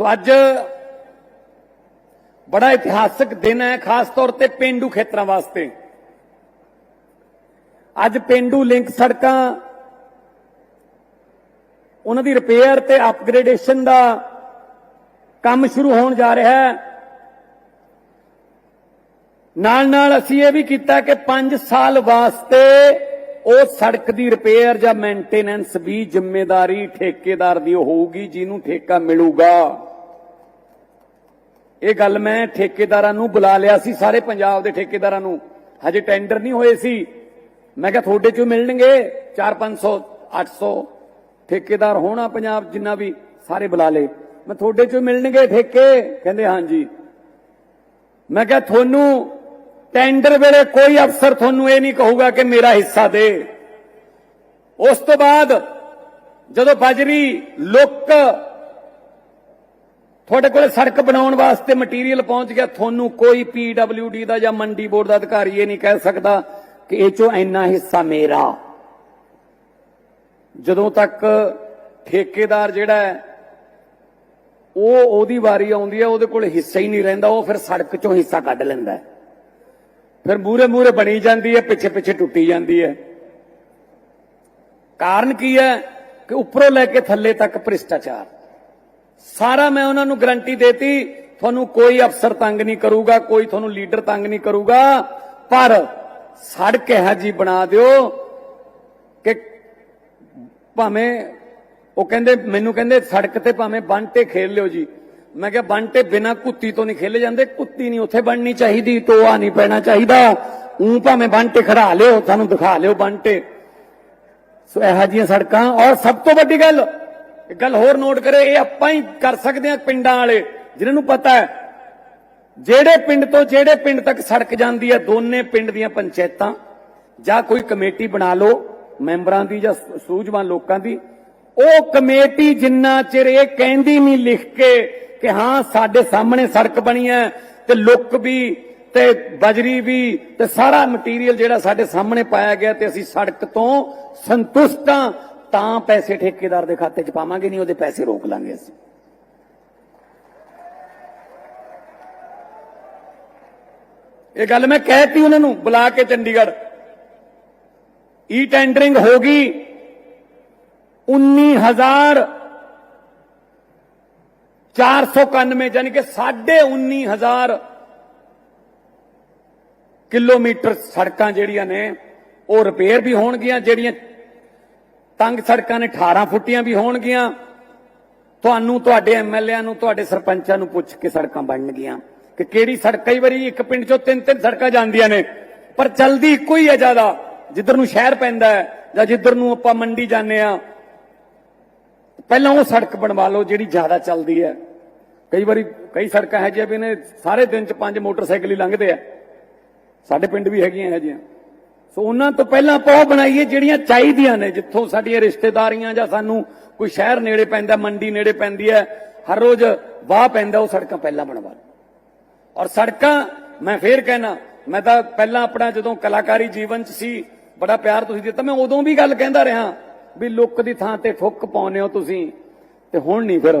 ਸੋ ਅੱਜ ਬੜਾ ਇਤਿਹਾਸਕ ਦਿਨ ਹੈ, ਖਾਸ ਤੌਰ ਤੇ ਪਿੰਡੂ ਖੇਤਰਾਂ ਵਾਸਤੇ। ਅੱਜ ਪਿੰਡੂ ਲਿੰਕ ਸੜਕਾਂ, ਉਹਨਾਂ ਦੀ ਰਿਪੇਅਰ ਤੇ ਅਪਗ੍ਰੇਡੇਸ਼ਨ ਦਾ ਕੰਮ ਸ਼ੁਰੂ ਹੋਣ ਜਾ ਰਿਹਾ ਹੈ। ਨਾਲ ਨਾਲ ਅਸੀਂ ਇਹ ਵੀ ਕੀਤਾ ਕਿ 5 ਸਾਲ ਵਾਸਤੇ ਉਹ ਸੜਕ ਦੀ ਰਿਪੇਅਰ ਜਾਂ ਮੇਨਟੇਨੈਂਸ ਵੀ ਜ਼ਿੰਮੇਵਾਰੀ ਠੇਕੇਦਾਰ ਦੀ ਹੋਊਗੀ, ਜਿਹਨੂੰ ਠੇਕਾ ਮਿਲੂਗਾ। ਇਹ ਗੱਲ ਮੈਂ ਠੇਕੇਦਾਰਾਂ ਨੂੰ ਬੁਲਾ ਲਿਆ ਸੀ, ਸਾਰੇ ਪੰਜਾਬ ਦੇ ਠੇਕੇਦਾਰਾਂ ਨੂੰ। ਹਜੇ ਟੈਂਡਰ ਨਹੀਂ ਹੋਏ ਸੀ। ਮੈਂ ਕਿਹਾ ਤੁਹਾਡੇ ਚੋਂ ਮਿਲਣਗੇ 4-500 800 ਠੇਕੇਦਾਰ ਹੋਣਾ ਪੰਜਾਬ ਜਿੰਨਾ ਵੀ, ਸਾਰੇ ਬੁਲਾ ਲੇ ਮੈਂ ਤੁਹਾਡੇ ਚੋਂ ਮਿਲਣਗੇ ਠੇਕੇ? ਕਹਿੰਦੇ ਹਾਂਜੀ। ਮੈਂ ਕਿਹਾ ਤੁਹਾਨੂੰ ਟੈਂਡਰ ਵੇਲੇ ਕੋਈ ਅਫਸਰ ਤੁਹਾਨੂੰ ਇਹ ਨਹੀਂ ਕਹੂਗਾ ਕਿ ਮੇਰਾ ਹਿੱਸਾ ਦੇ ਉਸ ਤੋਂ ਬਾਅਦ ਜਦੋਂ ਬਜਰੀ ਲੁੱਕ ਤੁਹਾਡੇ ਕੋਲੇ ਸੜਕ ਬਣਾਉਣ ਵਾਸਤੇ ਮਟੀਰੀਅਲ ਪਹੁੰਚ ਗਿਆ, ਤੁਹਾਨੂੰ ਕੋਈ ਪੀਡਬਲਯੂਡੀ ਦਾ ਜਾਂ ਮੰਡੀ ਬੋਰਡ ਦਾ ਅਧਿਕਾਰੀ ਇਹ ਨਹੀਂ ਕਹਿ ਸਕਦਾ ਕਿ ਇਹ ਚੋਂ ਇੰਨਾ ਹਿੱਸਾ ਮੇਰਾ ਜਦੋਂ ਤੱਕ ਠੇਕੇਦਾਰ ਜਿਹੜਾ ਹੈ, ਉਹ ਉਹਦੀ ਵਾਰੀ ਆਉਂਦੀ ਹੈ, ਉਹਦੇ ਕੋਲ ਹਿੱਸਾ ਹੀ ਨਹੀਂ ਰਹਿੰਦਾ, ਉਹ ਫਿਰ ਸੜਕ ਚੋਂ ਹਿੱਸਾ ਕੱਢ ਲੈਂਦਾ ਹੈ। ਫਿਰ ਮੂਰੇ ਮੂਰੇ ਬਣੀ ਜਾਂਦੀ ਹੈ, ਪਿੱਛੇ ਪਿੱਛੇ ਟੁੱਟੀ ਜਾਂਦੀ ਹੈ। ਕਾਰਨ ਕੀ ਹੈ? ਕਿ ਉੱਪਰੋਂ ਲੈ ਕੇ ਥੱਲੇ ਤੱਕ ਭ੍ਰਿਸ਼ਟਾਚਾਰ। ਸਾਰਾ ਮੈਂ ਉਹਨਾਂ ਨੂੰ ਗਰੰਟੀ ਦੇਤੀ, ਤੁਹਾਨੂੰ ਕੋਈ ਅਫਸਰ ਤੰਗ ਨਹੀਂ ਕਰੂਗਾ, ਕੋਈ ਤੁਹਾਨੂੰ ਲੀਡਰ ਤੰਗ ਨਹੀਂ ਕਰੂਗਾ, ਪਰ ਸੜਕ ਇਹ ਜੀ ਬਣਾ ਦਿਓ ਕਿ ਭਾਵੇਂ ਉਹ ਕਹਿੰਦੇ, ਮੈਨੂੰ ਕਹਿੰਦੇ ਸੜਕ ਤੇ ਭਾਵੇਂ ਬੰਨ ਤੇ ਖੇਲ ਲਿਓ ਜੀ। ਮੈਂ ਕਿਹਾ, ਬੰਟੇ ਬਿਨਾ ਕੁੱਤੀ ਤੋਂ ਨਹੀਂ ਖੇਲੇ ਜਾਂਦੇ, ਕੁੱਤੀ ਨਹੀਂ ਉੱਥੇ ਬਣਨੀ ਚਾਹੀਦੀ, ਟੋਆ ਨਹੀਂ ਪੈਣਾ ਚਾਹੀਦਾ। ਉਂ ਭਾਵੇਂ ਬੰਟੇ ਖੜਾ ਲਿਓ ਤੁਹਾਨੂੰ ਦਿਖਾ ਲਿਓ ਬੰਟੇ। ਸੋ ਇਹੋ ਜਿਹੀਆਂ ਸੜਕਾਂ, ਔਰ ਸਭ ਤੋਂ ਵੱਡੀ ਗੱਲ, ਇੱਕ ਗੱਲ ਹੋਰ ਨੋਟ ਕਰੇ, ਇਹ ਆਪਾਂ ਹੀ ਕਰ ਸਕਦੇ ਹਾਂ ਪਿੰਡਾਂ ਵਾਲੇ ਜਿਨ੍ਹਾਂ ਨੂੰ ਪਤਾ ਹੈ, ਜਿਹੜੇ ਪਿੰਡ ਤੋਂ ਜਿਹੜੇ ਪਿੰਡ ਤੱਕ ਸੜਕ ਜਾਂਦੀ ਹੈ, ਦੋਨੇ ਪਿੰਡ ਦੀਆਂ ਪੰਚਾਇਤਾਂ, ਜਾਂ ਕੋਈ ਕਮੇਟੀ ਬਣਾ ਲਓ, ਮੈਂਬਰਾਂ ਦੀ ਜਾਂ ਸੂਝਵਾਨ ਲੋਕਾਂ ਦੀ, ਉਹ ਕਮੇਟੀ ਜਿੰਨਾ ਚਿਰ ਇਹ ਕਹਿੰਦੀ ਨਹੀਂ, ਲਿਖ ਕੇ ਕਿ ਹਾਂ, ਸਾਡੇ ਸਾਹਮਣੇ ਸੜਕ ਬਣੀ ਹੈ ਤੇ ਲੁੱਕ ਵੀ ਤੇ ਬਜਰੀ ਵੀ ਤੇ ਸਾਰਾ ਮਟੀਰੀਅਲ ਜਿਹੜਾ ਸਾਡੇ ਸਾਹਮਣੇ ਪਾਇਆ ਗਿਆ ਤੇ ਅਸੀਂ ਸੜਕ ਤੋਂ ਸੰਤੁਸ਼ਟ ਹਾਂ, ਤਾਂ ਪੈਸੇ ਠੇਕੇਦਾਰ ਦੇ ਖਾਤੇ 'ਚ ਪਾਵਾਂਗੇ, ਨਹੀਂ ਉਹਦੇ ਪੈਸੇ ਰੋਕ ਲਾਂਗੇ ਅਸੀਂ। ਇਹ ਗੱਲ ਮੈਂ ਕਹਿਤੀ ਉਹਨਾਂ ਨੂੰ ਬੁਲਾ ਕੇ ਚੰਡੀਗੜ੍ਹ। ਈ ਟੈਂਡਰਿੰਗ ਹੋ ਗਈ। 19000 491 ਯਾਨੀ ਕਿ 19000 ਕਿਲੋਮੀਟਰ ਸੜਕਾਂ ਜਿਹੜੀਆਂ ਨੇ, ਉਹ ਰਿਪੇਅਰ ਵੀ ਹੋਣਗੀਆਂ, ਜਿਹੜੀਆਂ ਤੰਗ ਸੜਕਾਂ ਨੇ 18 ਫੁੱਟੀਆਂ ਵੀ ਹੋਣਗੀਆਂ। ਤੁਹਾਨੂੰ, ਤੁਹਾਡੇ ਐਮਐਲਏਆਂ ਨੂੰ, ਤੁਹਾਡੇ ਸਰਪੰਚਾਂ ਨੂੰ ਪੁੱਛ ਕੇ ਸੜਕਾਂ ਬਣਨਗੀਆਂ। ਕਿ ਕਿਹੜੀ ਸੜਕ? ਕਈ ਵਾਰੀ ਇੱਕ ਪਿੰਡ ਚੋਂ ਤਿੰਨ ਤਿੰਨ ਸੜਕਾਂ ਜਾਂਦੀਆਂ ਨੇ। ਪਰ ਚਲਦੀ ਇੱਕੋ ਹੀ ਹੈ ਜ਼ਿਆਦਾ। ਜਿੱਧਰ ਨੂੰ ਸ਼ਹਿਰ ਪੈਂਦਾ ਹੈ ਜਾਂ ਜਿੱਧਰ ਨੂੰ ਆਪਾਂ ਮੰਡੀ ਜਾਂਦੇ ਆ ਪਹਿਲਾਂ ਉਹ ਸੜਕ ਬਣਵਾ ਲਓ ਜਿਹੜੀ ਜ਼ਿਆਦਾ ਚੱਲਦੀ ਹੈ। ਕਈ ਵਾਰੀ ਕਈ ਸੜਕਾਂ ਹੈ ਜਿਹੀਆਂ ਵੀ ਨੇ, ਸਾਰੇ ਦਿਨ ਚ ਪੰਜ ਮੋਟਰਸਾਈਕਲ ਹੀ ਲੰਘਦੇ ਆ। ਸਾਡੇ ਪਿੰਡ ਵੀ ਹੈਗੀਆਂ ਹੈ ਜਿਹੀਆਂ। ਸੋ ਉਹਨਾਂ ਤੋਂ ਪਹਿਲਾਂ ਆਪਾਂ ਉਹ ਬਣਾਈਏ ਜਿਹੜੀਆਂ ਚਾਹੀਦੀਆਂ ਨੇ, ਜਿੱਥੋਂ ਸਾਡੀਆਂ ਰਿਸ਼ਤੇਦਾਰੀਆਂ ਜਾਂ ਸਾਨੂੰ ਕੋਈ ਸ਼ਹਿਰ ਨੇੜੇ ਪੈਂਦਾ, ਮੰਡੀ ਨੇੜੇ ਪੈਂਦੀ ਹੈ, ਹਰ ਰੋਜ਼ ਵਾਹ ਪੈਂਦਾ ਉਹ ਸੜਕਾਂ ਪਹਿਲਾਂ ਬਣਵਾ ਲਓ। ਔਰ ਸੜਕਾਂ, ਮੈਂ ਫੇਰ ਕਹਿਣਾ, ਮੈਂ ਤਾਂ ਪਹਿਲਾਂ ਆਪਣਾ ਜਦੋਂ ਕਲਾਕਾਰੀ ਜੀਵਨ ਚ ਸੀ, ਬੜਾ ਪਿਆਰ ਤੁਸੀਂ ਦਿੱਤਾ, ਮੈਂ ਉਦੋਂ ਵੀ ਗੱਲ ਕਹਿੰਦਾ ਰਿਹਾ। ਵੀ ਲੁੱਕ ਦੀ ਥਾਂ ਤੇ ਠੁੱਕ ਪਾਉਨੇ ਹੋ ਤੁਸੀਂ, ਤੇ ਹੁਣ ਨਹੀਂ ਫਿਰ,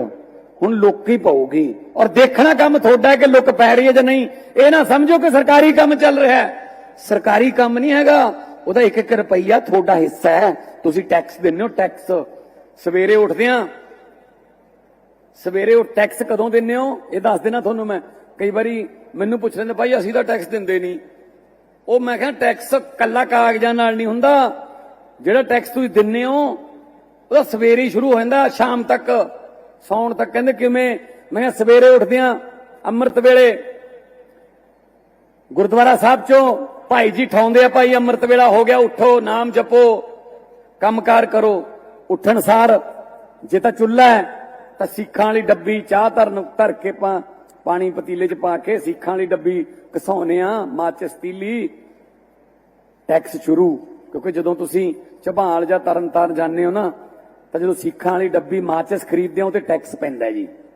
ਹੁਣ ਲੁੱਕ ਹੀ ਪਾਉਗੀ ਔਰ ਦੇਖਣਾ ਕੰਮ ਤੁਹਾਡਾ ਹੈ ਕਿ ਲੁੱਕ ਪੈ ਰਹੀ ਹੈ ਜਾਂ ਨਹੀਂ। ਇਹ ਨਾ ਸਮਝੋ ਕਿ ਸਰਕਾਰੀ ਕੰਮ ਚੱਲ ਰਿਹਾ ਹੈ। ਸਰਕਾਰੀ ਕੰਮ ਨਹੀਂ ਹੈਗਾ, ਉਹਦਾ ਇੱਕ ਇੱਕ ਰੁਪਈਆ ਤੁਹਾਡਾ ਹਿੱਸਾ ਹੈ। ਤੁਸੀਂ ਟੈਕਸ ਦਿੰਦੇ ਹੋ ਟੈਕਸ ਸਵੇਰੇ ਉੱਠਦੇ ਆ ਸਵੇਰੇ ਉਹ ਟੈਕਸ ਕਦੋਂ ਦਿੰਦੇ ਹੋ? ਇਹ ਦੱਸ ਦੇਣਾ ਤੁਹਾਨੂੰ ਮੈਂ। ਕਈ ਵਾਰੀ ਮੈਨੂੰ ਪੁੱਛ ਲੈਂਦੇ, ਭਾਈ, ਅਸੀਂ ਤਾਂ ਟੈਕਸ ਦਿੰਦੇ ਨਹੀਂ। ਉਹ ਮੈਂ ਕਿਹਾ ਟੈਕਸ ਕੱਲਾ ਕਾਗਜ਼ਾਂ ਨਾਲ ਨਹੀਂ ਹੁੰਦਾ। ਜਿਹੜਾ ਟੈਕਸ ਤੁਸੀਂ ਦਿੰਦੇ ਹੋ, ਉਹਦਾ ਸਵੇਰੇ ਹੀ ਸ਼ੁਰੂ ਹੋ ਜਾਂਦਾ, ਸ਼ਾਮ ਤੱਕ। ਸੌਣ ਤੱਕ ਕਹਿੰਦੇ ਕਿਵੇਂ? ਮੈਂ ਕਿਹਾ ਸਵੇਰੇ ਉੱਠਦੇ ਆ ਅੰਮ੍ਰਿਤ ਵੇਲੇ। ਗੁਰਦੁਆਰਾ ਸਾਹਿਬ ਚੋਂ ਭਾਈ ਜੀ ਠਾਉਂਦੇ ਆ, ਭਾਈ ਅੰਮ੍ਰਿਤ ਵੇਲਾ ਹੋ ਗਿਆ, ਉੱਠੋ, ਨਾਮ ਜਪੋ, ਕੰਮਕਾਰ ਕਰੋ, ਉੱਠਣ ਸਾਰ। ਜੇ ਤਾਂ ਚੁੱਲ੍ਹਾ ਹੈ, ਤਾਂ ਸਿੱਖਾਂ ਵਾਲੀ ਡੱਬੀ, ਚਾਹ ਧਰਨ ਧਰ ਕੇ ਪਾ, ਪਾਣੀ ਪਤੀਲੇ 'ਚ ਪਾ ਕੇ ਸਿੱਖਾਂ ਵਾਲੀ ਡੱਬੀ ਘਸਾਉਨੇ ਆ, ਮਾਚਿਸ ਤੀਲੀ। ਟੈਕਸ ਸ਼ੁਰੂ। ਕਿਉਂਕਿ ਜਦੋਂ ਤੁਸੀਂ ਝਬਾਲ ਜਾਂ ਤਰਨਤਾਰਨ ਜਾਂਦੇ ਹੋ ਨਾ, ਤਾਂ ਜਦੋਂ ਸਿੱਖਾਂ ਵਾਲੀ ਡੱਬੀ ਮਾਚਿਸ ਖਰੀਦਦੇ ਹੋ, ਤੇ ਟੈਕਸ ਪੈਂਦਾ ਜੀ।